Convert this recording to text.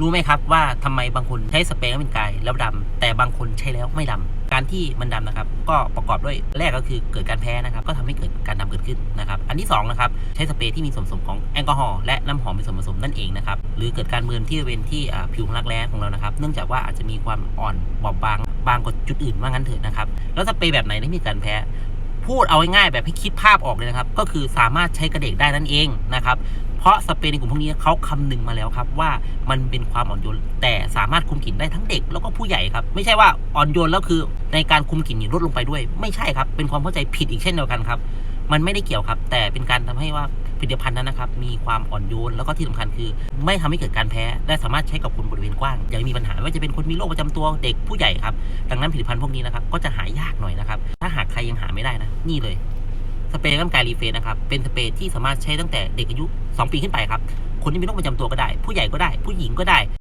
รู้ไหมครับว่าทำไมบางคนใช้สเปรย์น้ำเป็นกายแล้วดำแต่บางคนใช้แล้วไม่ดำการที่มันดำนะครับ ก็ประกอบด้วยแรกก็คือเกิดการแพ้นะครับ ก็ทำให้เกิดการดำเกิดขึ้นนะครับ อันที่สองนะครับใช้สเปรย์ที่มีส่วนผสมของแอลกอฮอล์และน้ำหอมเป็นส่วนผสมนั่นเองนะครับหรือเกิดการเบิร์นที่บริเวณที่ผิวของรักแร้ของเรานะครับ เนื่องจากว่าอาจจะมีความอ่อนบอบบางบางกว่าจุดอื่นว่างั้นเถอะนะครับแล้วสเปรย์แบบไหนที่มีการแพ้พูดเอาง่ายๆแบบให้คิดภาพออกเลยนะครับ ก็คือสามารถใช้กระเด็กได้นั่นเองนะครับ เพราะสเปรย์ในกลุ่มพวกนี้เขาคำนึงมาแล้วครับว่ามันเป็นความอ่อนโยน แต่สามารถคุมกลิ่นได้ทั้งเด็กแล้วก็ผู้ใหญ่ครับ ไม่ใช่ว่าอ่อนโยนแล้วคือในการคุมกลิ่นนี่ลดลงไปด้วย ไม่ใช่ครับ เป็นความเข้าใจผิดอีกเช่นเดียวกันครับ มันไม่ได้เกี่ยวครับ แต่เป็นการทำให้ว่าผลิตภัณฑ์นั้นนะครับมีความอ่อนโยนแล้วก็ที่สำคัญคือ ไม่ทำให้เกิดการแพ้และสามารถใช้กับคนบริเวณกว้างย่าให้มีปัญหาไม่ว่าจะเป็นคนมีโรคประจำตัวเด็กผู้ใหญ่ครับดังนั้นผลิตภัณฑ์พวกนี้นะครับก็จะหายากหน่อยนะครับถ้าหากใครยังหาไม่ได้นะนี่เลย สเปรย์ร่างกายรีเฟรชนะครับ เป็นสเปรย์ที่สามารถใช้ตั้งแต่เด็กอายุ 2 ปีขึ้นไปครับ คนที่มีโรคประจำตัวก็ได้ ผู้ใหญ่ก็ได้ ผู้หญิงก็ได้